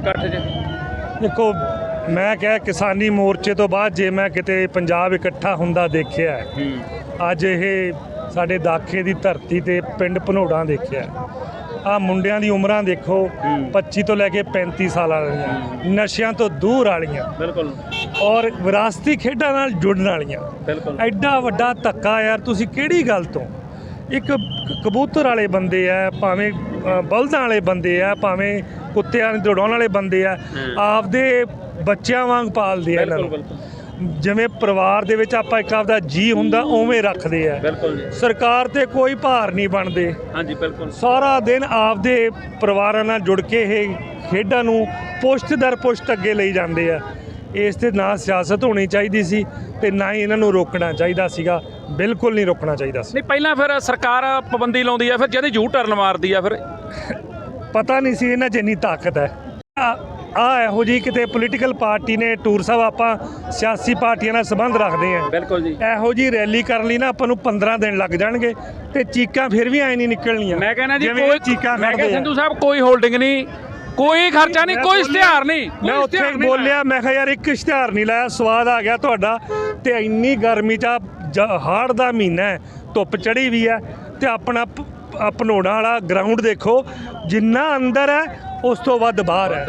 ਇਕੱਠ 'ਚ ਦੇਖੋ ਮੈਂ ਕਿਹਾ ਕਿਸਾਨੀ ਮੋਰਚੇ ਤੋਂ ਬਾਅਦ ਜੇ ਮੈਂ ਕਿਤੇ ਪੰਜਾਬ ਇਕੱਠਾ ਹੁੰਦਾ ਦੇਖਿਆ ਹੈ, ਅੱਜ ਇਹ ਸਾਡੇ ਦਾਖੇ ਦੀ ਧਰਤੀ ਤੇ ਪਿੰਡ ਭਨੋੜਾਂ ਦੇਖਿਆ ਆ ਮੁੰਡਿਆਂ ਦੀ ਉਮਰਾਂ ਦੇਖੋ ਹੂੰ। 25 ਤੋਂ ਲੈ ਕੇ 35 ਸਾਲਾਂ ਵਾਲੀਆਂ ਨਸ਼ਿਆਂ ਤੋਂ ਦੂਰ ਵਾਲੀਆਂ। ਬਿਲਕੁਲ। ਔਰ ਵਿਰਾਸਤੀ ਖੇਡਾਂ ਨਾਲ ਜੁੜਨ ਵਾਲੀਆਂ। ਬਿਲਕੁਲ। ਐਡਾ ਵੱਡਾ ਧੱਕਾ ਯਾਰ ਤੁਸੀਂ ਕਿਹੜੀ ਗੱਲ ਤੋਂ? ਇੱਕ ਕ- ਕਬੂਤਰ ਵਾਲੇ ਬੰਦੇ ਆ ਭਾਵੇਂ ਅ, ਬਲਦਾਂ ਵਾਲੇ ਬੰਦੇ ਆ ਭਾਵੇਂ ਕੁੱਤਿਆਂ ਨੂੰ ਦੌੜਾਉਣ ਵਾਲੇ ਬੰਦੇ ਆ। ਆਪਦੇ ਬੱਚਿਆਂ ਵਾਂਗ ਪਾਲਦੇ ਆ ਇਹਨਾਂ ਨੂੰ। ਜਿਵੇਂ ਪਰਿਵਾਰ ਦੇ ਵਿੱਚ ਆਪਾਂ ਇੱਕ ਆਪਦਾ ਜੀ ਹੁੰਦਾ ਉਵੇਂ ਰੱਖਦੇ ਆ। ਬਿਲਕੁਲ ਜੀ। ਸਰਕਾਰ ਤੇ ਕੋਈ ਭਾਰ ਨਹੀਂ ਬਣਦੇ। ਹਾਂਜੀ ਬਿਲਕੁਲ। ਸਾਰਾ ਦਿਨ ਆਪਦੇ ਪਰਿਵਾਰਾਂ ਨਾਲ ਜੁੜ ਕੇ ਇਹ ਖੇਡਾਂ ਨੂੰ ਪੁਸ਼ਤ ਦਰ ਪੁਸ਼ਤ ਅੱਗੇ ਲਈ ਜਾਂਦੇ ਆ। ਇਸ ਤੇ ਨਾ ਸਿਆਸਤ ਹੋਣੀ ਚਾਹੀਦੀ ਸੀ ਤੇ ਨਾ ਹੀ ਇਹਨਾਂ ਨੂੰ ਰੋਕਣਾ ਚਾਹੀਦਾ ਸੀਗਾ। ਬਿਲਕੁਲ ਨਹੀਂ ਰੋਕਣਾ ਚਾਹੀਦਾ ਸੀ। ਨਹੀਂ ਪਹਿਲਾਂ ਫਿਰ ਸਰਕਾਰ ਪਾਬੰਦੀ ਲਾਉਂਦੀ ਆ ਫਿਰ ਜਦ ਯੂ ਟਰਨ ਮਾਰਦੀ ਆ ਫਿਰ। ਪਤਾ ਨਹੀਂ ਸੀ ਇਹਨਾਂ 'ਚ ਇੰਨੀ ਤਾਕਤ ਹੈ। ਆ ਇਹੋ ਜੀ ਕਿਤੇ ਪੋਲੀਟੀਕਲ ਪਾਰਟੀ ਨੇ ਟੂਰ ਸਾਹਿਬ ਆਪਾਂ ਸਿਆਸੀ ਪਾਰਟੀਆਂ ਨਾਲ ਸੰਬੰਧ ਰੱਖਦੇ ਆ ਬਿਲਕੁਲ ਜੀ। ਇਹੋ ਜੀ ਰੈਲੀ ਕਰਨ ਲਈ ਨਾ ਆਪਾਂ ਨੂੰ 15 ਦਿਨ ਲੱਗ ਜਾਣਗੇ ਤੇ ਚੀਕਾਂ ਫਿਰ ਵੀ ਐ ਨਹੀਂ ਨਿਕਲਣੀਆਂ। ਮੈਂ ਕਹਿੰਦਾ ਜੀ ਕੋਈ ਚੀਕਾਂ ਮੈਂ ਕਹਿੰਦਾ। ਸੰਧੂ ਸਾਹਿਬ ਕੋਈ ਹੋਲਡਿੰਗ ਨਹੀਂ। ਕੋਈ ਖਰਚਾ ਨਹੀਂ ਕੋਈ ਇਸ਼ਤਿਹਾਰ ਨਹੀਂ ਕੋਈ ਮੈਂ ਉੱਥੇ ਇਸ਼ਤਿਹਾਰ ਨਹੀਂ ਬੋਲਿਆ ਮੈਂ ਕਿਹਾ ਯਾਰ ਇੱਕ ਇਸ਼ਤਿਹਾਰ ਨਹੀਂ ਲਾਇਆ ਸਵਾਦ ਆ ਗਿਆ ਤੁਹਾਡਾ ਤੇ ਇੰਨੀ ਗਰਮੀ ਚ ਹਾੜ ਦਾ ਮਹੀਨਾ ਹੈ ਧੁੱਪ ਚੜੀ ਵੀ ਹੈ ਤੇ ਆਪਣਾ ਪਨੋੜਾ ਵਾਲਾ ਗਰਾਊਂਡ ਦੇਖੋ ਜਿੰਨਾ ਅੰਦਰ ਹੈ ਉਸ ਤੋਂ ਵੱਧ ਬਾਹਰ ਹੈ।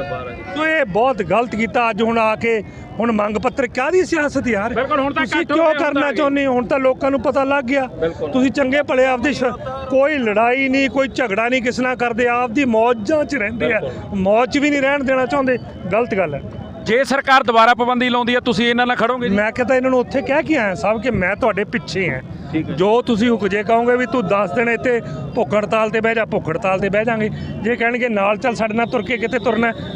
ਤੋ ਇਹ ਬਹੁਤ ਗਲਤ ਕੀਤਾ ਅੱਜ ਹੁਣ ਆ ਕੇ ਹੁਣ ਮੰਗ ਪੱਤਰ ਕਾਦੀ ਸਿਆਸਤ ਯਾਰ ਤੁਸੀਂ ਕਿਉਂ ਕਰਨਾ। ਚਾਹੁੰਦੇ ਹੁਣ ਤਾਂ ਲੋਕਾਂ ਨੂੰ ਪਤਾ ਲੱਗ ਗਿਆ। ਤੁਸੀਂ ਚੰਗੇ ਭਲੇ ਆਪਦੀ ਸ਼- ਕੋਈ ਲੜਾਈ ਨਹੀਂ ਕੋਈ ਝਗੜਾ ਨਹੀਂ ਕਿਸ ਨਾਲ ਕਰਦੇ ਆਪਦੀ ਮੌਜਾਂ 'ਚ ਰਹਿੰਦੇ ਆ। ਮੌਜ 'ਚ ਵੀ ਨਹੀਂ ਰਹਿਣ ਦੇਣਾ ਚਾਹੁੰਦੇ ਗਲਤ ਗੱਲ ਹੈ ਜੇ ਸਰਕਾਰ ਦੁਬਾਰਾ ਪਾਬੰਦੀ ਲਾਉਂਦੀ ਆ ਤੁਸੀਂ ਇਹਨਾਂ ਨਾਲ ਖੜੋਗੇ ਜੀ? ਮੈਂ ਕਹਿੰਦਾ ਇਹਨਾਂ ਨੂੰ ਉੱਥੇ ਕਹਿ ਕੇ ਆਇਆ ਸਾਹਿਬ ਕਿ ਮੈਂ ਤੁਹਾਡੇ ਪਿੱਛੇ ਹਾਂ। ਹੈ। ਜੋ ਤੁਸੀਂ ਹੁਕ ਜੇ ਕਹੋਗੇ ਵੀ ਤੂੰ 10 ਦਿਨ ਇੱਥੇ ਭੁੱਖ ਹੜਤਾਲ ਤੇ ਬਹਿ ਜਾ ਭੁੱਖ ਹੜਤਾਲ ਤੇ ਬਹਿ ਜਾਾਂਗੇ। ਜੇ ਕਹਿਣਗੇ ਨਾਲ ਚੱਲ ਸਾਡੇ ਨਾਲ ਤੁਰ ਕੇ ਕਿਤੇ ਤੁਰਨਾ ਹੈ,